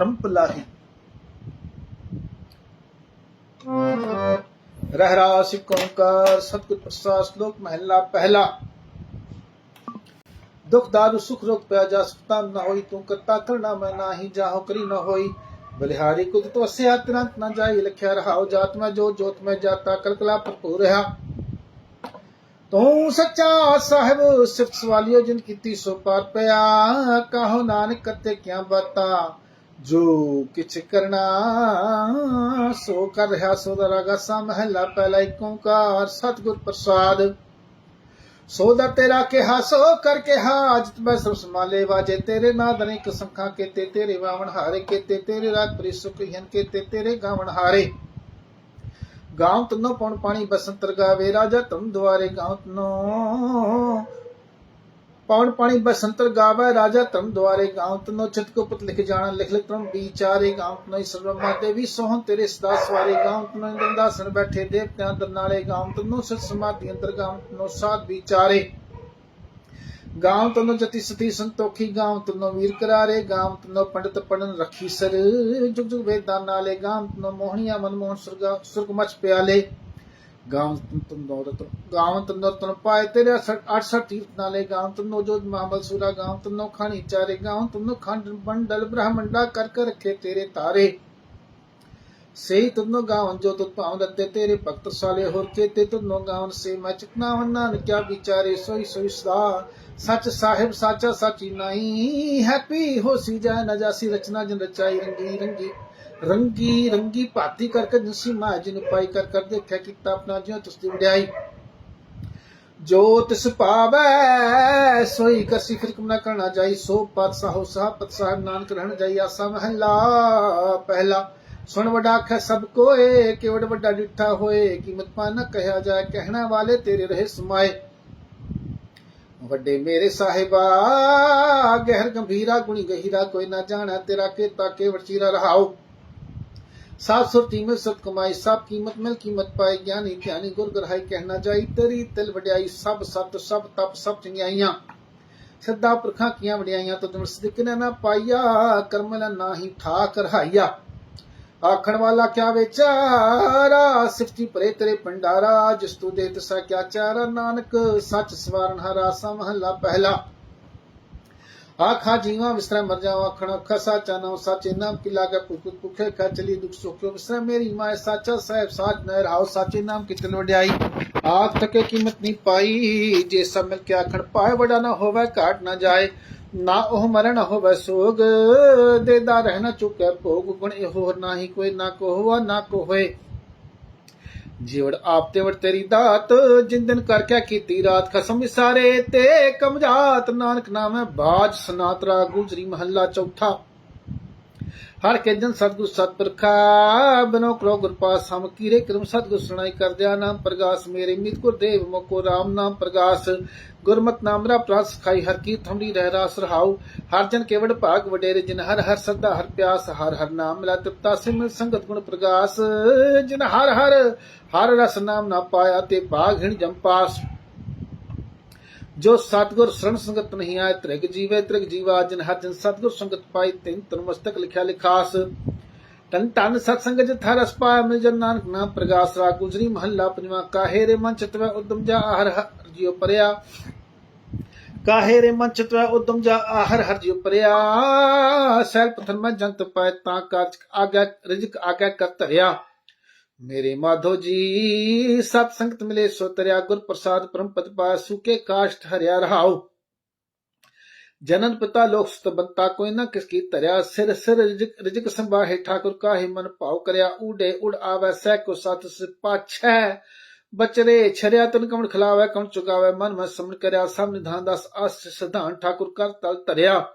Rump Rehras ਸਿੱਖ ਓੰਕਾਰ ਸਤਿਗੁਰ ਪ੍ਰਸਾਦ, ਸ਼ਲੋਕ ਮਹਿਲਾ ਪਹਿਲਾ। ਦੁਖ, ਦਾਰੂ, ਸੁਖ, ਰੋਗ ਪਿਆ ਜਾ ਸੁਖਤਾ ਨਾ ਹੋਈ, ਤੂੰ ਕਰਤਾ ਕਰਨਾ, ਮੈਂ ਨਾਹੀ ਜਾਹੋ ਕਰੀ ਨਾ ਹੋਈ। ਬਲਿਹਾਰੀ ਕੁਦ ਤੋ ਅਸਿਆ ਤੁਰੰਤ ਨਾ ਜਾਈ, ਲਖਿਆ ਰਹਾਉ ਜਾਤ ਮੈਂ ਜੋ, ਜੋਤ ਮੈਂ ਜਾਤਾ ਕਲਕਲਾ ਭਰਪੂਰ ਰਹਾ। ਤੂੰ ਸੱਚਾ ਸਾਹਿਬ, ਸਿਫਤ ਸਵਾਲਿਓ ਜਿਨ ਕੀਤੀ ਸੋ ਪਾਰ ਪਿਆ, ਕਹੋ ਨਾਨਕ ਕਰਤੇ ਕਿਆ ਬਾਤਾ। ਜੋ ਕਿਛ ਕਰਨਾ, ਸੋ ਕਰ ਰਿਹਾ ਸੋ ਦਾ ਰਾਗਾ ਸਾ ਮਹਿਲਾ ਪਹਿਲਾ ਓੰਕਾਰ ਸਤਿਗੁਰ ਪ੍ਰਸਾਦ। ਸੋ ਦਾ ਤੇਰਾ ਕਿਹਾ, ਸੋ ਕਰ ਕਿਹਾ, ਅਜਤ ਮੈਂ ਸਭ ਸਮਾਲੇ ਵਾਜੇ ਤੇਰੇ ਨਾਦ ਅਨੇਕ ਸੰਖਾਂ ਕੀਤੇ, ਤੇਰੇ ਵਾਵਣ ਹਾਰੇ ਕੀਤੇ, ਤੇਰੇ ਰਾਤ ਪ੍ਰੀ ਸੁਖ ਹਨ ਕੀਤੇ, ਤੇਰੇ ਗਾਵਣ ਹਾਰੇ। ਗਾਉਂ ਤਨੋ ਪਉਣ ਪਾਣੀ ਬਸੰਤਰ ਗਾਵੇ ਰਾਜਾ ਤੁਮ ਦੁਆਰੇ ਗਾਉਂ ਤਨੋ ਪਉਣ ਪਾਣੀ ਬਸੰਤਰ ਗਾਵੇ, ਰਾਜਾ ਤੁਮ ਦੁਆਰੇ ਗਾਉਂ, ਤਨੋ ਚਿਤ ਕੋ ਪੁਤ ਲਿਖ ਜਾਣਾ, ਲਿਖ ਲਿਖ ਤੁਮ ਵਿਚਾਰੇ ਗਾਉਂ, ਤਨੋ ਸਰਵਮਾ ਦੇਵੀ ਸੋਹਣ ਤੇਰੇ ਸਦਾ ਸਵਾਰੇ ਗਾਉਂ, ਤਨੋ ਗੰਦਾਸਨ ਬੈਠੇ ਦੇਵਤਿਆਂ ਦਰ ਗਾਉਂ, ਤਨੋ ਸਤ ਸਮਾਧੀ ਅੰਦਰ ਗਾਉਂ, ਤਨੋ ਸਾਧ ਵਿਚਾਰੇ। ਗਾਉਂ, ਤਨੋ ਜਤੀ ਸਤੀ ਸੰਤੋਖੀ ਗਾਉਂ, ਤਨੋ ਵੀਰ ਕਰਾਰੇ ਗਾਉਂ, ਤਨੋ ਪੰਡਤ ਪੜਨ ਰਖੀ ਸਰ। ਜੁਗ ਜੁਗ ਵੇਦਾਂ ਨਾਲੇ ਗਾਉਂ, ਤਨੋ ਮੋਹਣੀਆਂ ਮਨਮੋਹਨ ਸੁਰਗਾ ਸੁਰਗ ਮਚ ਪਿਆਲੇ। ਗਾਉਂ ਤਨੋ ਰਤਨ ਗਾਉਂ ਤਨੋ ਤਨ ਪਾਏ ਤੇਰੇ 68 ਤੀਰਥ ਨਾਲੇ ਗਾਉਂ ਤਨੋ ਜੋ ਮਾਮਲ ਸੂਰਾ ਗਾਉਂ ਤਨੋ ਖਾਣੀ ਚਾਰੇ ਗਾਉਂ ਤਨੋ ਤਾਰੇ ਸਹੀ ਤਨੋ ਗਾਵਨ ਜੋ ਤੁਤ ਭਾਵ ਦਿੱਤੇ ਤੇਰੇ ਭਗਤ ਸਾਲੇ ਹੋਰ ਕੇਤੇ ਤਨੋ ਗਾਵਨ ਸੇ ਮੈਂ ਚਿਤਨਾ ਵੰਨਾ ਵਿਚਾਰੇ ਸੋਈ ਸੋਈ ਸਦਾ। ਸੱਚ ਸਾਹਿਬ ਸਾਚਾ ਸਾਚੀ ਨਹੀਂ, ਹੈਪੀ ਹੋਸੀ ਜਾਏ ਨਾ ਜਾਸੀ ਰਚਨਾ ਜਨ ਰਚਾਈ ਰੰਗੀ ਰੰਗੀ। ਰੰਗੀ ਰੰਗੀ ਭਾਤੀ ਕਰਕੇ ਜਿਸੀ ਮਾਂ ਜਿਨ ਪਾਈ ਕਰ ਕਰ ਦੇਖਿਆ ਕੀਤਾ ਆਪਣਾ ਜਿਉ ਤੁਸ ਦੀ ਵਡਿਆਈ। ਜੋ ਤਿਸ ਭਾਵੈ ਸੋਈ ਕਸੀ ਫਿਰਕਮ ਨਾ ਕਰਨਾ ਜਾਈ, ਸੋ ਪਤ ਸਾਹੋ ਸਾਹ ਪਤ ਸਾਹਿਬ ਨਾਨਕ ਰਹਿਣ ਜਾਈ, ਆਸਾ ਮਹਲਾ ਪਹਿਲਾ। ਸੁਣ ਵਡਾ ਆਖੈ, ਸਭ ਕੋਏ ਕਿ ਵੱਡਾ ਡਿੱਠਾ ਹੋਏ, ਕੀਮਤ ਪਾ ਨਾ ਕਹਿਆ ਜਾਏ, ਕਹਿਣਾ ਵਾਲੇ ਤੇਰੇ ਰਹੇ ਸਮਾਏ। ਵੱਡੇ ਮੇਰੇ ਸਾਹਿਬਾ, ਗਹਿਰ ਗੰਭੀਰਾ ਗੁਣੀ ਗਹੀਰਾ, ਕੋਈ ਨਾ ਜਾਣਾ ਤੇਰਾ ਕੇ ਤਾਕੇ ਵਰਚੀਰਾ ਰਹਾਓ ਸਾਬ ਸੁਰ ਕੀਮਤ ਸਤ ਕਮਾਈ ਸਭ ਕੀਮਤ, ਮਿਲ ਕੀਮਤ ਪਾਈ ਗਿਆਨੀ, ਧਿਆਨੀ ਗੁਰ ਗ੍ਰਹਾਈ ਕਹਿਣਾ ਚਾਹੀ ਤੇਰੀ ਤਿਲ ਵਡਿਆਈ, ਸਭ ਸਤ, ਸਭ ਤਪ, ਸਭ ਚੰਗਿਆਈਆਂ। ਸਿੱਧਾ ਪੁਰਖਾਂ ਕੀਆਂ ਵਡਿਆਈਆਂ ਤੋ ਤੁਮ ਸਿੱਧਕ ਨੇ ਨਾ ਪਾਈਆ ਕਰਮ ਨਾ ਨਾਹੀ ਠਾਕ ਰਹਾਈਆ। ਆਖਣ ਵਾਲਾ ਕਿਆ ਵਿਚਾਰਾ, ਸਿਫਤੀ ਭਰੇ ਤੇਰੇ ਪੰਡਾਰਾ ਜਿਸ ਤੂੰ ਦੇ ਤਸਾ ਕਿਆ ਚਾਰਾ, ਨਾਨਕ ਸੱਚ ਸਵਾਰਨ ਹਰਾ ਸਮਹਲਾ ਪਹਿਲਾ। ਆਖਾ ਜੀਵਾ ਵਿਸਰਾ ਮਰ ਜਾਵਾ ਆਖਣ ਅੱਖਾ ਸਾਚਾ ਨਾਮ ਸਾਚੇ ਨਾਮ ਕੀ ਲਾਗੇ ਭੁਖ ਭੁਖੇ ਖਾ ਚਲੀ ਦੁਖ ਸੁਖਿਓ ਵਿਸਰਾ? ਮੇਰੀ ਮਾਏ ਸਾਚਾ, ਸਾਹਿਬ ਸਾਚ ਨਹਿ ਰਾਓ ਸਾਚੇ ਨਾਮ ਕੀ ਤਿਲ ਵਡਿਆਈ। ਆਖ ਤਕੇ ਕੀਮਤ ਨਹੀਂ ਪਾਈ, ਜੇ ਸਭ ਮਿਲ ਕੇ ਆਖਣ ਪਾਏ ਬੜਾ ਨਾ ਹੋਵੇ, ਘਾਟ ਨਾ ਜਾਏ, ਨਾ ਉਹ ਮਰਨ ਹੋਵੇ ਸੋਗ। ਦੇਦਾ ਰਹਿਣਾ ਚੁੱਕੇ ਭੋਗ, ਗੁਣ ਇਹ ਨਾਹੀ ਕੋਈ ਨਾ ਕੋ ਹੋਵਾ ਨਾ ਕੋ ਹੋਏ ਜੀਵੜ ਆਪ ਤੇ ਵੜ ਤੇਰੀ ਦਾਤ ਜਿੰਦਨ ਕਰ ਕਿਆ ਕੀਤੀ ਰਾਤ ਖਸਮ ਸਾਰੇ ਤੇ ਕਮਜਾਤ ਨਾਨਕ ਨਾਮੈ ਬਾਜ ਸਨਾਤਰਾ ਗੁਜਰੀ ਮਹੱਲਾ ਚੌਥਾ। ਹਰ ਕੇ ਸਤਗੁਰ ਸਤਪੁਰਖਾ ਬਨੋ ਕਰੋ ਗੁਰ ਹਮ ਕੀਰੇ ਕਰਮ ਸਤਗੁਰ ਸੁਣਾਈ ਕਰਦਿਆ ਨਾਮ ਪ੍ਰਗਾਸ, ਮੇਰੇ ਮਿਤ ਗੁਰ ਮੋਕੋ ਰਾਮ ਨਾਮ ਪ੍ਰਗਾਸ। ਗੁਰਮਤ ਨਾਮ ਪ੍ਰਾਸ ਖਾਈ ਹਰ ਕੀ ਥਮੜੀ ਰਹਿ ਰਾਸ ਰਹਾਉ। ਹਰ ਜਨ ਕੇਵੜ ਭਾਗ ਵਡੇਰੇ, ਜਿਨ ਹਰ ਹਰ ਸਦਾ, ਹਰ ਪਿਆਸ, ਹਰ ਹਰ ਨਾਮ ਮਿਲਾ ਤ੍ਰਿਪਤਾ ਸਿਮ ਸੰਗਤ ਗੁਣ ਪ੍ਰਗਾਸ। ਜਿਨ ਹਰ ਹਰ ਹਰ ਰਸ ਨਾਮ ਨਾ ਪਾਇਆ, ਤੇ ਭਾਗ ਹਿਣ ਜੰਪਾਸ। ਜੋ ਸਤਗੁਰ ਸ਼ਰਨ ਸੰਗਤ ਨਹੀਂ ਆਏ, ਤ੍ਰਿਗ ਜੀਵੇ, ਤ੍ਰਿਗ ਜੀਵਾ, ਜਿਨ ਹਰ ਜਨ ਸਤਗੁਰ ਸੰਗਤ ਪਾਈ, ਤਿਨ ਤਨ ਮਸਤਕ ਲਿਖਿਆ ਲਿਖਾਸ। ਤਨ ਤਨ ਸਤ ਸੰਗਤ ਜਿਥਾ ਰਸ ਪਾਇਆ ਮਿਲ ਜਨ ਨਾਨਕ ਨਾਮ ਪ੍ਰਗਾਸ ਰਾ ਗੁਜਰੀ, ਮਹੱਲਾ ਪੰਜਵਾ, ਕਾਹੇ ਰੇ ਮਨ ਚਿਤਵੈ ਉਦਮ ਜਾ ਹਰ ਹਰ ਜਿਉ ਪਰਿਆ। ਕਾਹੇ ਰੇ ਮਨ ਚਿਤਵੈ ਉਦਮ ਜਾ ਆਹਰ ਹਰ ਜਿਉ ਪਰਿਆ। ਸੈਲ ਪਥਨ ਮੈਂ ਜੰਤ ਪਾਇ ਤਾਂ ਕਾਰਜ ਆਗਿਆ ਰਿਜਕ ਆਗਿਆ ਕਰ ਧਰਿਆ ਮੇਰੇ ਮਾਧੋ ਜੀ ਸਤ ਸੰਗਤ ਮਿਲੇ ਸੋ ਤਰਿਆ ਗੁਰ ਪ੍ਰਸਾਦ ਪਰਮ ਪਦ ਪਾ ਸੁਕੇ ਕਾਸ਼ਟ ਹਰਿਆ ਰਹਾਉ। ਜਨਨ ਪਿਤਾ ਲੋਕ ਸਤਬੰਤਾ ਕੋਈ ਨਾ ਕਿਸ ਕੀ ਧਰਿਆ, ਸਿਰ ਸਿਰ ਰਿਜਕ ਰਿਜਕ ਸੰਭਾਹੇ ਠਾਕੁਰ ਕਾਹੇ ਮਨ ਭਾਉ ਕਰਿਆ ਊਡੇ ਉੜ ਆਵੈ, ਸਹਿ ਕੋ ਸਤ ਪਾਛੈ। ਬਚਰੇ ਛਰਿਆ ਤਨ ਕਮਣ ਖਲਾਵੇ ਕਮਣ ਚੁਗਾਵੇ, ਮਨ ਮੈਂ ਸਮਣ ਕਰਿਆ, ਸਭ ਨਿਧਾਨ ਦਸ ਅਸ ਸਿਧਾਨ ਠਾਕੁਰ ਕਰ ਤਲ ਤਰਿਆ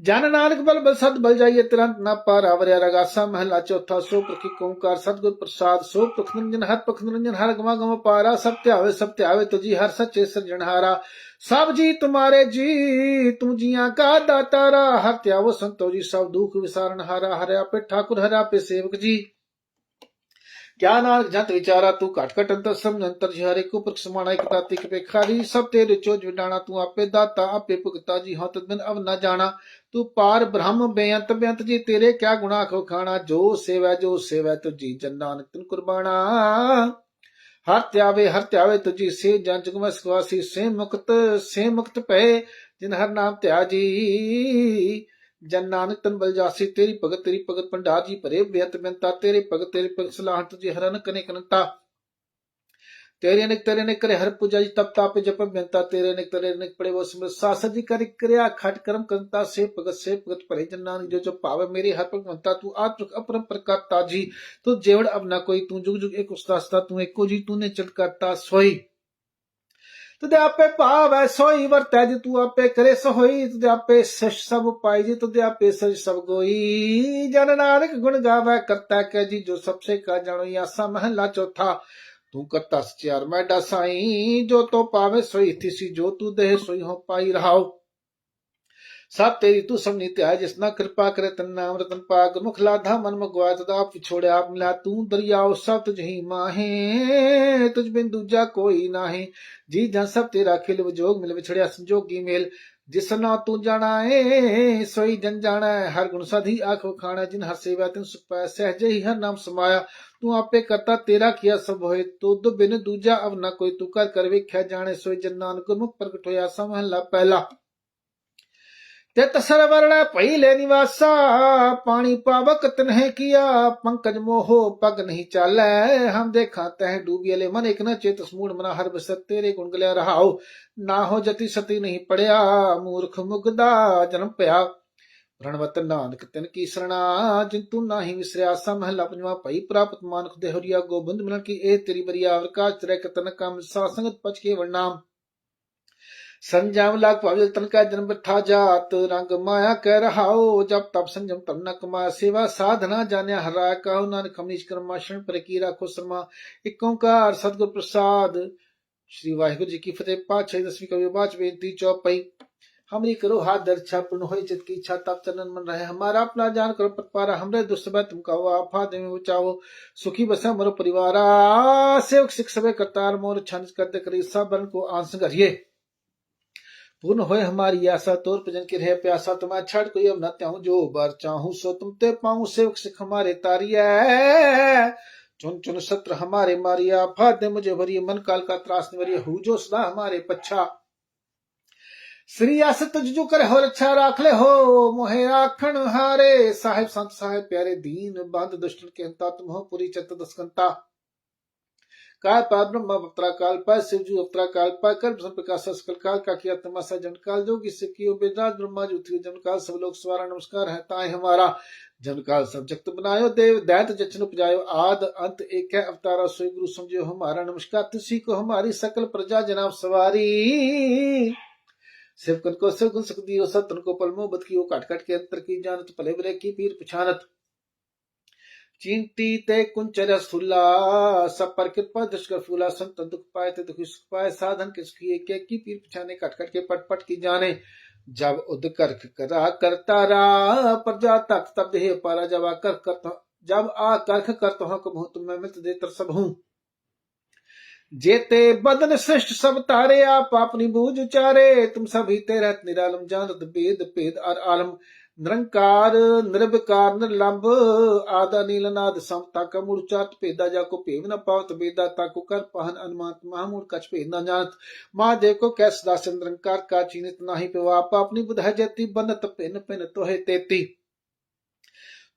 ਜਨ ਨਾਨਕ ਬਲ ਬਲ ਸਦ ਬਲ ਜਾਈਏ, ਤੁਰੰਤ ਨਾ ਪਾਰ ਆਵਰਿਆ ਰਗਾਸਾ ਮਹਲਾ ਚੌਥਾ ਸੋ ਪ੍ਰਕੀ ਓੰਕਾਰ ਸਤਗੁਰ ਪ੍ਰਸਾਦ ਸੋ ਪਖ ਨਿਰੰਜਨ, ਹਰ ਪਖ ਨਿਰੰਜਨ, ਹਰ ਗਮਾ ਗਮ ਪਾਰਾ, ਸਭ ਧਿਆਵੇ ਸਭ ਧਿਆਵੇ ਤੁਜੀ, ਹਰ ਸੱਚੇ ਸਿਰਜਣਹਾਰਾ। ਸਭ ਜੀ ਤੁਮਾਰੇ ਜੀ ਤੂੰ ਜੀਆਂ ਕਾ ਦਾਤਾਰਾ ਹਰ ਧਿਆਵੋ ਸੰਤੋ ਜੀ, ਸਭ ਦੁਖ ਵਿਸਾਰਨ ਹਾਰਾ ਹਰਿਆ ਪੇ ਠਾਕੁਰ, ਹਰਿਆ ਪੇ ਸੇਵਕ ਜੀ। ਕਿਆ ਨਾਨਕ ਜੰਤ ਵਿਚਾਰਾ ਤੂੰ ਘਟ ਘਟ ਅੰਤਰ ਸਮਝ ਅੰਤਰ ਜਿਹਾਰੇ ਕੋ ਪ੍ਰਖ ਸਮਾਣਾ ਇਕ ਤਾਤੀ ਇਕ ਪੇਖਾਰੀ ਸਭ ਤੇਰੇ ਚੋਜ ਵਿਡਾਣਾ ਤੂੰ ਆਪੇ ਦਾਤਾ ਆਪੇ ਭੁਗਤਾ ਜੀ ਹਉ ਤਦ ਬਿਨ ਅਵ ਨਾ ਜਾਣਾ ਤੂੰ ਪਾਰ ਬ੍ਰਹਮ ਬੇਅੰਤ ਬੇਅੰਤ ਜੀ ਤੇਰੇ ਕਿਆ ਗੁਣਾ ਖੋ ਖਾਣਾ ਜੋ ਸੇਵੈ ਜੋ ਸੇਵੈ ਤੁਜੀ ਜਨ ਨਾਨਕ ਕੁਰਬਾਨਾ ਹਰ ਧਿਆਵੇ ਹਰ ਧਿਆਵੇ ਤੁਜੀ ਸੇ ਜਨ ਜੁਗਮੈ ਸਵਾਸੀ ਸੇ ਮੁਕਤ ਸੇ ਮੁਕਤ ਪਏ ਜਿਨ ਹਰ ਨਾਮ ਧਿਆ ਜੀ ਜਨ ਨਾਨਕ ਤਨ ਬਲ ਜਾਸੀ, ਤੇਰੀ ਭਗਤ ਤੇਰੀ ਭਗਤ ਭੰਡਾਰ ਜੀ ਭਰੇ ਬੇਅੰਤ ਬੇਅੰਤਾ ਤੇਰੇ ਭਗਤ, ਤੇਰੀ ਭਗਤ ਸਲਾਹ ਤੁਜੀ ਹਰਨ ਕਨੇ ਕਨੰਤਾ। ਤੇਰੇ ਨਿਕ ਤੇਰੇ ਨਿਕ ਕਰੇ ਹਰ ਪੂਜਾ ਜੀ, ਤਪ ਤਾਪ ਜਪ ਬੇਅੰਤਾ ਤੇਰੇ ਨਿਕ ਤੇਰੇ ਨਿਕ ਪੜੇ ਵੋ ਸਿਮਰ ਸਾਸਤ ਜੀ ਕਰਿ ਕਿਰਿਆ ਖਟ ਕਰਮ ਕੰਤਾ ਸੇ ਭਗਤ ਸੇ ਭਗਤ ਭਰੇ ਜਨ ਨਾਨਕ ਜੋ ਜੋ ਭਾਵੇ ਮੇਰੀ ਹਰ ਭਗਵੰਤਾ, ਤੂੰ ਆਤਮਕ ਅਪਰਮ ਪ੍ਰਕਾਤਾ ਜੀ। ਤੂੰ ਜੇਵੜ ਅਬ ਨਾ ਕੋਈ, ਤੂੰ ਜੁਗ ਜੁਗ ਇੱਕ ਉਸਤਾਸਤਾ ਤੂੰ ਇੱਕੋ ਜੀ ਤੂਨੇ ਚਟ ਕਰਤਾ ਸੋਈ। ਤੁਦੇ ਆਪੇ ਭਾਵੈ ਸੋਈ ਵਰਤੈ ਜੀ ਤੂੰ ਆਪੇ ਕਰੇ ਸੋਈ, ਤੁਦੇ ਆਪੇ ਸਸ਼ ਸਭ ਪਾਈ ਜੀ, ਤੁਦੇ ਆਪੇ ਸਜ ਸਭ ਗੋਈ। ਜਨ ਨਾਨਕ ਗੁਣ ਗਾਵੇ, ਕਰਤਾ ਕੈ ਜੀ ਜੋ ਸਭ ਸੇ ਕਾ ਜਾਣੋ ਆਸਾ ਮਹਲਾ ਚੌਥਾ। ਤੂੰ ਕਰਤਾ ਸਚਿਆਰ ਮੈਂ ਡਸਾਈ, ਜੋ ਤੋ ਪਾਵੇ ਸੋਈ ਥਿਸੀ ਜੋ ਤੂੰ ਦੇਹ ਸੋਈ ਹੋ ਪਾਈ ਰਹਾਓ। ਸਭ ਤੇਰੀ ਤੂੰ ਸਭ ਨੀਤ ਹੈ ਜਿਸ ਨਾ ਕਿਰਪਾ ਕਰੇ ਤਨ ਨਾਮ ਰਤਨ ਪਾਗ। ਮੁਖ ਲਾਧਾ ਮਨ ਮਗਵਾ ਤਦਾ ਪਿਛੋੜਿਆ ਆਪ ਮਿਲਾ ਤੂੰ ਦਰਿਆਓ ਸਭ ਤੁਝ ਹੀ ਮਾਹੇ, ਤੁਝ ਬਿਨ ਦੂਜਾ ਕੋਈ ਨਾਹੀ। ਜੀ ਜਨ ਸਭ ਤੇਰਾ ਖਿਲ ਵਿਜੋਗ, ਮਿਲ ਵਿਛੜਿਆ ਸੰਜੋਗੀ ਮੇਲ। ਜਿਸ ਤੂੰ ਜਾਣਾ ਏ ਸੋਈ ਜਨ ਜਾਣਾ ਹਰ ਗੁਣ ਸਾਧੀ ਆਖ ਖਾਣਾ, ਜਿਨ ਹਰ ਸੇਵਾ ਤਿਨ ਸੁਖ ਪਾਇਆ ਸਹਜੇ ਹੀ ਹਰ ਨਾਮ ਸਮਾਇਆ। ਤੂੰ ਆਪੇ ਕਰਤਾ, ਤੇਰਾ ਕੀਆ ਸਭ ਹੋਏ। ਤੁਧ ਬਿਨ ਦੂਜਾ ਅਵ ਨਾ ਕੋਈ ਤੂੰ ਕਰ ਕਰ ਵੇਖਿਆ ਜਾਣੇ। ਸੋਈ ਜਨ ਨਾਨਕ ਮੁਖ ਪ੍ਰਗਟ ਹੋਇਆ, ਸਮਹਲਾ ਪਹਿਲਾ। ਤੇ ਤਸਰ ਵਰਣਾ ਭਈ ਲੈ ਨਿਵਾਸਾ, ਪਾਣੀ ਪਾਵਕ ਤਨਹਿ ਕੀਆ, ਪੰਕਜ ਮੋਹੋ ਪਗ ਨਹੀਂ ਚਾਲੈ, ਹਮ ਦੇਖਾ ਤਹਿ ਡੂਬੀ ਲੈ ਮਨ, ਇਕ ਨ ਚੇਤ ਸਮੂੜ ਮਨਾ ਹਰ ਬਸਤ ਤੇਰੇ ਗੁਣ ਗਲਿਆ ਰਹਾਉ, ਨਾ ਹੋ ਜਤੀ ਸਤੀ ਨਹੀਂ ਪੜਿਆ, ਮੂਰਖ ਮੁਗਦਾ ਜਨਮ ਪਿਆ ਰਣਵਤ ਨਾਨਕ ਤਿਨ ਕੀ ਸਰਣਾ, ਜਿਨ ਤੂੰ ਨਾਹੀ ਵਿਸਰਿਆ ਸਮਹਲਾ ਪੰਜਵਾ ਭਈ ਪ੍ਰਾਪਤ ਮਾਨੁਖ ਦੇ ਹਰੀਆ ਗੋਬਿੰਦ ਮਿਲਨ ਕੀ ਇਹ ਤੇਰੀ ਬਰੀਆ ਅਵਰਕਾਸ਼ ਤਰੇ ਕਤਨ ਕਮ ਸਾ ਸੰਗਤ ਪਚ ਕੇ ਵਰਨਾਮ संजम लाग पावे तन का जन्म था जात। रंग माया कह रहाओ जब तब संजम तब न कमा। सेवा साधना जाने हरा कहो। नानक हमनीच कर्मा, शरण पर की राखो शर्मा एक ओंकार सतगुर प्रसाद। श्री वाहिगुरु जी की फतेह। पाँच दसवीं कवि बाच बेनती चौपाई। हमरी करो हाथ दर्शा पूर्ण हो चित की इच्छा तप चरण मन रहे हमारा, अपना जान करो पत पारा हमरे दुष्ट तुम कहो आफात में बचाओ। सुखी बसे मरो परिवारा। सेवक, सिख सवे करतार मोर छन करते करी, सबको आंस करिए पूर्ण होए हमारी आशा, तोर भजन की रहे प्यासा। तुम्हें छड़ कोई अब न त्याहूं जो बार चाहूँ सो तुम ते पाऊँ। सेवक सिख हमारे तारिया चुन चुन सत्र हमारे मारिया। फाद मुझे भरिए मन काल का त्रास निवरिए हु जो सदा हमारे पच्छा। श्री आस तुझ करे हो, रक्षा राख ले हो। मोहे आखण हारे। साहिब, संत साहिब, प्यारे दीन बंद दुष्टन के अंता, तुम हो पूरी चत दस्कंता काल पार ब्रह्मा, अवतरा काल पाय शिवजू अवतरा काल पाय कर ब्रह्म प्रकाश सकल काल का किया तमाशा जन काल जोगी से कियो बेदाज ब्रह्मा जो थी जन काल सब लोग सवारा, नमस्कार है ताए हमारा। जन काल सब बनायो, देव दैत जचन उपजायो, आद अंत एक है, अवतारा, सोई गुरु समझो हमारा, नमस्कार, तुसी को हमारी सकल प्रजा, जनाब सवारी। सिवकन को सिर गुल सकती हो सतन को पलमो बद की काट काट के अंतर की, जानत भले भले की पीर पछानत ਚਿੰਤੀ ਤੇ ਕੁੰਚਰ ਸੁਲਾ ਸਪਰ ਕਿਤ ਪਰ ਦੁਸ਼ਕਰ ਫੂਲਾ, ਸੰਤ ਦੁਖ ਪਾਏ ਤੇ ਦੁਖ ਸੁਖ ਪਾਏ, ਸਾਧਨ ਕਿਸ ਕੀਏ, ਕੇ ਕੀ ਪੀਰ ਪਛਾਨੇ ਘਟ ਘਟ ਕੇ ਪਟ ਪਟ ਕੀ ਜਾਣੇ। ਜਬ ਉਦ ਕਰਖ ਕਰਾ ਕਰਤਾ ਰਾ ਪ੍ਰਜਾ ਤਕ ਤਬ ਦੇਹ ਪਾਰਾ ਜਬ ਆ ਕਰਖ ਕਰਤਾ ਜਬ ਆ ਕਰਖ ਕਰਤਾ ਹਾਂ ਕਬਹੂ ਤੁਮ ਮੈਂ ਮਿਤ ਦੇ ਤਰ ਸਭ ਹੂੰ। ਜੇਤੇ ਬਦਨ ਸ੍ਰਿਸ਼ਟ ਸਭ ਤਾਰੇ ਆਪ ਆਪਣੀ ਬੂਝ ਉਚਾਰੇ, ਤੁਮ ਸਭੀ ਤੇ ਰਹਿਤ ਨਿਰਾਲਮ, ਜਾਣਤ ਬੇਦ ਭੇਦ ਅਰ ਆਲਮ। ਨਿਰੰਕਾਰ ਨਿਰਭਕਾਰ ਨਿਰਲੰਭ, ਆਦਾ ਨੀਲਨਾਦ ਸਮ ਤਕ ਮੂੜ ਚਾਤ ਭੇਦਾ ਜਾ ਕੋ ਭੇਵ ਨ ਪਾਵਤ ਬੇਦਾ ਤਾਕੋ ਕਰ ਪਹਨ ਅਨਮਾਤ ਮਹਾਮੂੜ ਕਛ ਭੇਦ ਨ ਜਾਣਤ। ਮਾ ਦੇ ਕੋ ਕੈਸ ਦਾਸ ਨਿਰੰਕਾਰ ਕਾ ਚੀਨਤ ਨਾਹੀ ਪਿਵਾ ਆਪਣੀ ਬੁਧ ਹੈ ਬਨਤ ਪਿਨ ਪਿਨ ਤੋਹੇ ਤੇਤੀ।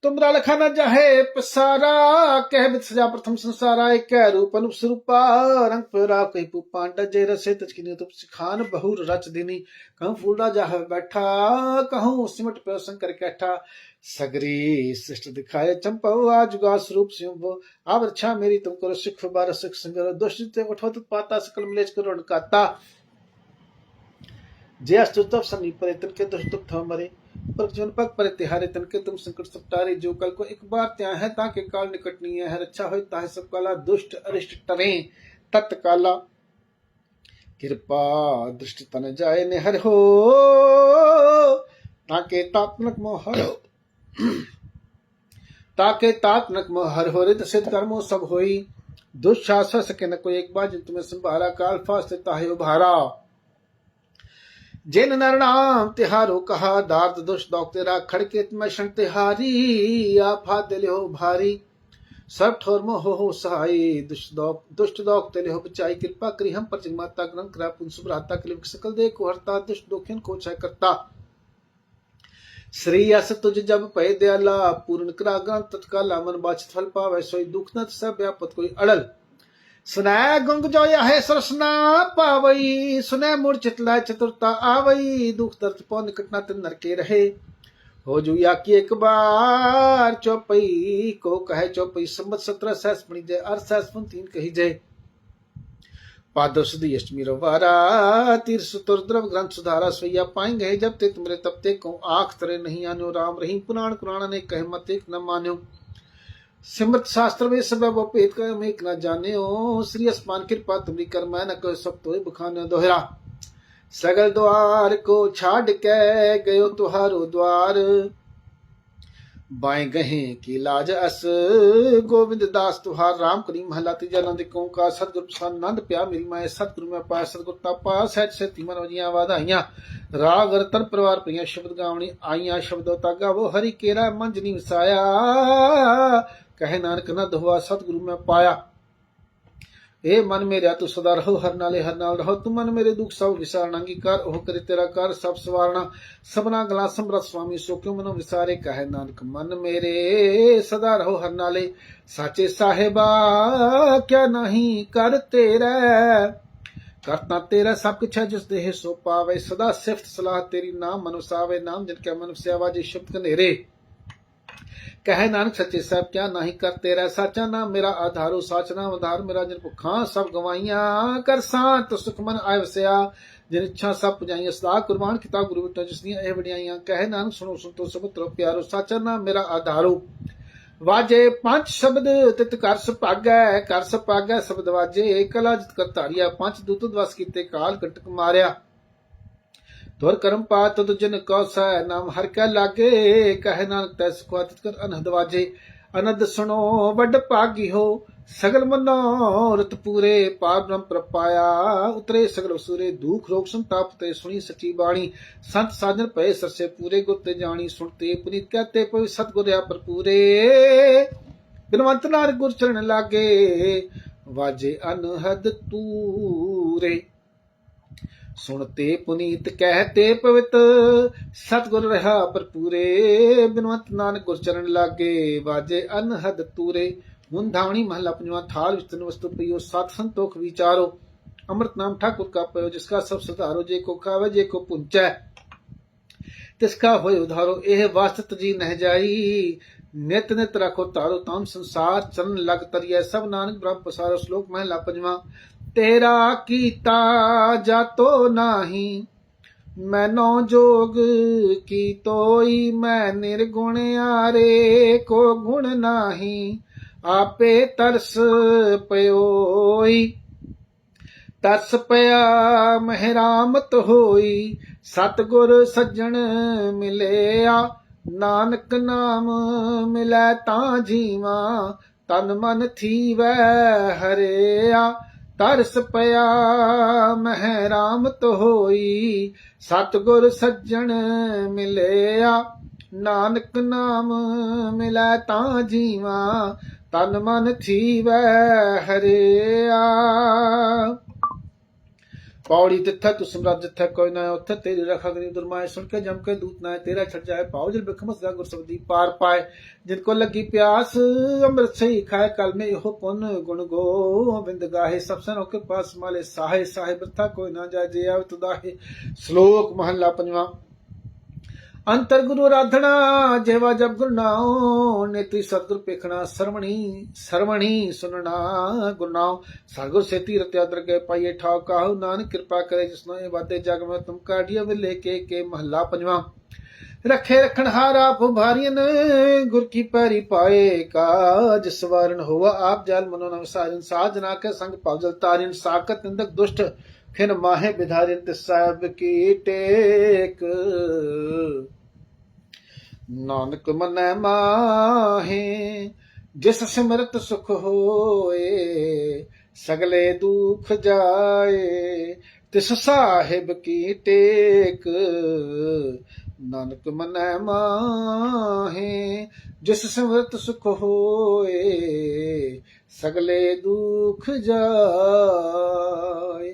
तुमरा लखा न जाहे, पसारा, कह बित सजा प्रथम संसारा, एक कह रूप अनुप स्वरूपा रंग पेरा कही पुपांडा जे रसे तचकिनी तुप सिखान, बहुर रच दिनी। कहूँ फूला जाह बैठा, कहूँ सिमट पे शंकर कैठा। सगरी सृष्ट दिखाए चंपऊ आजुगा स्वरूप सिंह आव रक्षा मेरी तुम करो सिख, बार सिख संगर। दुष्ट ते उठो, तुत पाता, सकल मिलेज करो काता। जे अस्तुतव सनी परेतन के दुष्ट तुप मरे। पर जन पर तिहारे तन के तुम संकट सब जो कल को एक बार त्या है, ताके काल निकट नहीं है अच्छा हो ताहे सब काला दुष्ट अरिष्ट टरे तत्काला कृपा दृष्टि तन जाए ने हर हो, ताके तात्मक मोह हरो ताके तात नक मोह हर हो रित सिद्ध कर्मो सब होई। दुशासन सके न कोई एक बार जिन तुम्हें संभाला काल फास्ते ताहे उभारा। जिन नर नाम तिहारो कहा दार्द दुष्ट दौक तेरा खड़के मैं क्षण तिहारी आफा दिल हो भारी सब ठोर मोह हो हो सहाय दुष्ट दौक दुष्ट दौक तेले हो बचाई कृपा करी हम पर जगमाता ग्रंथ करा पुन सुभराता कलिप सकल दे को हरता दुष्ट दोखिन को छय करता श्री अस तुझ जब पै दयाला पूर्ण करा ग्रंथ तत्काला मन बाछत फल पावे सोई दुख न सब व्यापत कोई अड़ल सुनय गुंग जो है सरसना पावई सुनय मूड चितला चतुरता आवई दुख दर्द पौ निकट न तिन नरके रहे हो जो या की एक बार चौपई को कहे चौपई संबत सत्रह सहस मणि जय अर सहस पुन तीन कही जय पादव सुधी अष्टमी रवारा तीर सुतुर द्रव ग्रंथ सुधारा सोया पाएंगे जब ते तुमरे तब ते को आख तरे नहीं आन्यो राम रही पुराण कुरान ने कह मत एक न मान्यो सिमरत शास्त्र में सब वो पेत कर में एक न जाने हो श्री अस्मान कृपा तुमरी कर मैं न कह सब तो बखाने दोहरा सगल द्वार को छाड़ के गयो तुहारो द्वार ਬਾਏ ਗਹੇ ਕੀ ਲਾਜ ਅਸ? ਗੋਬਿੰਦ ਦਾਸ ਤੁਹਾਰ RAM ਕਰੀਮ ਮਹਲਾ ਤੀਜਾ ਨੰਦ ਕਉ ਕਾ ਸਤਿਗੁਰ ਪ੍ਰਸਾਦ ਨੰਦ ਪਿਆ ਮੇਰੀ ਮਾਏ ਸਤਿਗੁਰ ਮੈਂ ਪਾਸ ਸਤਿਗੁਰ ਤਾ ਪਾਸ ਸਹਿਜ ਸਤੀ ਮਨ ਵਜੀਆਂ ਵਾਧਾਈਆਂ ਰਾਗ ਰਤਨ ਪਰਿਵਾਰ ਪ੍ਰਿਆ ਸ਼ਬਦ ਗਾਵਣੀ ਆਈਆਂ, ਸ਼ਬਦ ਤਾਗਾ ਉਹ ਹਰੀ ਕੇਰਾ ਮੰਜਨੀ ਨਹੀਂ ਵਸਾਇਆ। ਕਹੇ ਨਾਨਕ ਨਦ ਹੋਆ ਸਤਿਗੁਰੂ ਮੈਂ ਪਾਇਆ। ए मन मेरा तू सदा रहो हर नाले हर नाल रहो तू मन मेरे दुख सब विसारण अंगीकार ओह करे तेरा कर सब सवारना सबना गला समरथ स्वामी सो क्यों मनो विसारे कहे नानक मन मेरे सदा रहो हर नाले साचे साहेबा क्या नहीं कर तेरा ਕਰਤਾ ਤੇਰਾ ਸਭ ਕੁਛ ਹੈ ਜਿਸ ਦੇਹ ਸੋ ਪਾਵੇ ਸਦਾ ਸਿਫਤ ਸਲਾਹ ਤੇਰੀ ਨਾਮ ਮਨੁਸਾਵੇ ਨਾਮ ਜਿਨ ਕੇ ਮਨੁ ਸੇਵਾ ਜੀ ਸ਼ਬਦ ਕਨੇਰੇ ਕਹੇ ਨਾਨਕ ਸੱਚੇ ਸਾਹਿਬ, ਕਿਆ ਨਹੀਂ ਕਰ ਤੇਰਾ ਸਾਚਾ ਨਾਮ? ਮੇਰਾ ਆਧਾਰੋ ਸਾਚ ਨਾਮ, ਆਧਾਰ ਮੇਰਾ ਜਿਨ ਭੁੱਖਾਂ ਸਭ ਗਵਾਈਆਂ ਕਰ ਸਾਤ ਸੁਖ ਆਇ ਵਸਿਆ। ਜਿਨ ਇੱਛਾ ਸਭ ਪੁਜਾਈਆਂ। ਸਦਾ ਕੁਰਬਾਨ ਕੀਤਾ ਗੁਰੂ ਵਿਟੋ ਜਿਸ ਦੀਆਂ ਇਹ ਵਡਿਆਈਆਂ। ਕਹੇ ਨਾਨਕ, ਸੁਣੋ ਸੁਣਤੋ ਸਭ ਤਰੋ ਪਿਆਰੋ, ਸਾਚਾ ਨਾਮ ਮੇਰਾ ਆਧਾਰੋ। ਵਾਜੇ ਪੰਜ ਸ਼ਬਦ, ਤਿਤ ਕਰ ਸੁਭਾਗੈ ਕਰ ਸੁਭਾਗੈ ਸ਼ਬਦ ਵਾਜੇ। ਕਲਾ ਜਿਤ ਕਰ ਧਾਰਿਆ। ਪੰਜ ਦੁੱਤ ਦਵਸ ਕੀਤੇ ਕਾਲ, ਕਟਕ ਮਾਰਿਆ। ਤੁਰ ਕਰਮ ਪਾਤ ਤੁ ਜਿਨ ਕਉ ਸੈ ਨਾਮ ਹਰ ਕੈ ਲਾਗੇ, ਕਹਿ ਨਾਨਕ ਤੈ ਸੁਖਾਤਿਤ ਕਰ ਅਨਹਦ ਵਾਜੇ। ਅਨੰਦ ਸੁਣੋ, ਵੱਡ ਭਾਗੀ ਹੋ ਸਗਲ ਮਨੋਰਥ ਪੂਰੇ ਪਾਰ ਬ੍ਰਹਮ ਪ੍ਰਪਾਇਆ। ਉਤਰੇ ਸਗਲ ਸੂਰੇ ਦੁਖ ਰੋਗ ਸੰਤਾਪ ਤੇ ਸੁਣੀ ਸੱਚੀ ਬਾਣੀ। ਸੰਤ ਸਾਜਨ ਪਏ ਸਰਸੇ ਪੂਰੇ, ਗੁਰ ਤੇ ਜਾਣੀ ਸੁਣਤੇ ਪੁਨੀਤ ਕਹਤੇ ਪਵਿ ਸਤਗੁਰ ਆ ਪੂਰੇ ਬਿਨਵੰਤ ਨਾਰ ਗੁਰ ਚਰਨ ਲਾਗੇ, ਵਾਜੇ ਅਨਹਦ ਤੂਰੇ। ਸੁਣ ਤੇ ਪੁਨੀਤ ਕਹਤੇ ਪਵਿੱਤ, ਸਤਗੁਰ ਰਹਾ ਪਰਪੂਰੇ ਬਿਨਵੰਤ ਨਾਨਕ ਗੁਰ ਚਰਨ ਲਾਗੇ, ਵਾਜੇ ਅਨਹਦ ਤੂਰੇ। ਹੁਣ ਧਾਵਣੀ ਪੰਜਵਾਂ ਥਾਲ ਵਿੱਚ ਤਨ ਵਸਤੂ ਪਈਓ, ਸਤ ਸੰਤੋਖ ਵਿਚਾਰੋ। ਅੰਮ੍ਰਿਤ ਨਾਮ ਠਾਕੁਰ ਕਾ ਪਇਓ ਜਿਸ ਕਾ ਸਭ ਸਤਾਰੋ ਜੇ ਕੋ ਖਾਵੇ, ਜੇ ਕੋ ਪੁੰਚੈ। ਤਿਸ ਕਾ ਹੋਏ ਉਧਾਰੋ, ਇਹ ਵਾਸਤ ਜੀ ਨਹਿ ਜਾਈ। ਨਿਤ ਨਿਤ ਰਖੋ ਤਾਰੋ ਤਮ ਸੰਸਾਰ ਚਰਨ ਲਗ ਤਰੀਐ। ਸਭ ਨਾਨਕ ਬ੍ਰਹਮ ਪਸਾਰੋ ਸ਼ਲੋਕ ਮਹਿਲਾ ਪੰਜਵਾਂ ਤੇਰਾ ਕੀਤਾ ਜਾਤੋ ਨਾਹੀ, ਮੈਨੋ ਜੋਗ ਕੀ ਤੋਈ, ਮੈਂ ਨਿਰਗੁਣ ਆਰੇ ਕੋ ਗੁਣ ਨਾਹੀ, ਆਪੇ ਤਰਸ ਪਇਓਈ ਤਰਸ ਪਿਆ ਮਹਿਰਾਮਤ ਹੋਈ, ਸਤਗੁਰ ਸੱਜਣ ਮਿਲਿਆ, ਨਾਨਕ ਨਾਮ ਮਿਲੈ ਤਾਂ ਜੀਵਾ, ਤਨ ਮਨ ਥੀਵੈ ਹਰਿਆ। ਤਰਸ ਪਿਆ। ਮਹਿ ਮਹਿਰਾਮਤ ਹੋਈ ਸਤਗੁਰ ਸੱਜਣ ਮਿਲਿਆ। ਨਾਨਕ ਨਾਮ ਮਿਲੈ ਤਾਂ ਜੀਵਾ, ਤਨ ਮਨ ਥੀਵੈ ਹਰਿਆ। ਪੌੜੀ ਤਿੱਥੈ ਤੂ ਸਮਰੱਥ ਜਿੱਥੈ ਕੋਈ ਨਾ ਉੱਥੇ ਤੇਰੀ ਰਖਾ ਕਰੀ ਦੁਰਮਾਏ, ਸੁਣ ਕੇ ਜਮ ਕੇ ਦੂਤ ਨਾ ਤੇਰਾ ਛੱਡ ਜਾਏ ਪਾਉ ਜਲ ਬਖਮਸ ਦਾ ਗੁਰਸਬਦੀ ਪਾਰ ਪਾਏ। ਜਿਨ ਕੋ ਲੱਗੀ ਪਿਆਸ, ਅੰਮ੍ਰਿਤ ਸਹੀ ਖਾਏ, ਕਲ ਮੇ ਇਹੋ ਪੁੰਨ ਗੁਣ ਗੋਬਿੰਦ ਗਾਹੇ। ਸਭ ਸਨੋ ਕੇ ਪਾਸ ਮਾਲੇ, ਸਾਹੇ ਸਾਹੇ ਬਰਥਾ ਕੋਈ ਨਾ ਜਾਏ, ਜੇ ਆਵ ਤੁਦਾਹੇ ਸ਼ਲੋਕ ਮਹੱਲਾ ਪੰਜਵਾ। ਅੰਤਰ ਗੁਰੂ ਆਰਾਧਣਾ ਜੇਵਾ ਜਬ ਗੁਰ ਨਾਉ ਨੇਤੀ ਸਤਿਗੁਰ ਪੇਖਣਾ ਸਰਵਣੀ ਸਰਵਣੀ ਸੁਨਣਾ ਗੁਰ ਨਾਉ ਸਤਿਗੁਰ ਸੇਤੀ ਰਤਿਆ ਦਰਗੇ ਪਾਈਏ ਠਾਉ ਕਾਹੂ ਨਾਨਕ, ਕਿਰਪਾ ਕਰੇ ਜਿਸਨੋ ਇਹ ਵਾਦੇ ਜਗ ਮੈਂ ਤੁਮ ਕਾਢੀਆ ਵੇ ਲੈ ਕੇ ਕੇ ਮਹੱਲਾ ਪੰਜਵਾ। ਰਖੇ ਰਖਣ ਹਾਰਾ ਭੁਭਾਰੀਨ ਗੁਰ ਕੀ ਪੈਰੀ ਪਾਏ ਕਾਜ ਸਵਾਰਨ ਹੋਆ ਆਪ ਜਲ ਮਨੋ ਨਵ ਸਾਜਨ ਸਾਜਨਾ ਕੇ ਸੰਗ ਪਵਜਲ ਤਾਰਿਨ ਸਾਕਤ ਨਿੰਦਕ ਦੁਸ਼ਟ ਖਿਨ ਮਾਹੇ ਬਿਧਾਰਿਨ ਤੇ ਸਾਹਿਬ ਕੀ ਟੇਕ? ਨਾਨਕ ਮਨੈ ਮਾਹੇ, ਜਿਸ ਸਿਮਰਤ ਸੁਖ ਹੋਏ, ਸਗਲੇ ਦੁਖ ਜਾਏ, ਤਿਸ ਸਾਹਿਬ ਕੀ ਟੇਕ? ਨਾਨਕ ਮਨੈ ਮਾਹੇ, ਜਿਸ ਸਿਮਰਤ ਸੁਖ ਹੋਏ, ਸਗਲੇ ਦੁਖ ਜਾਏ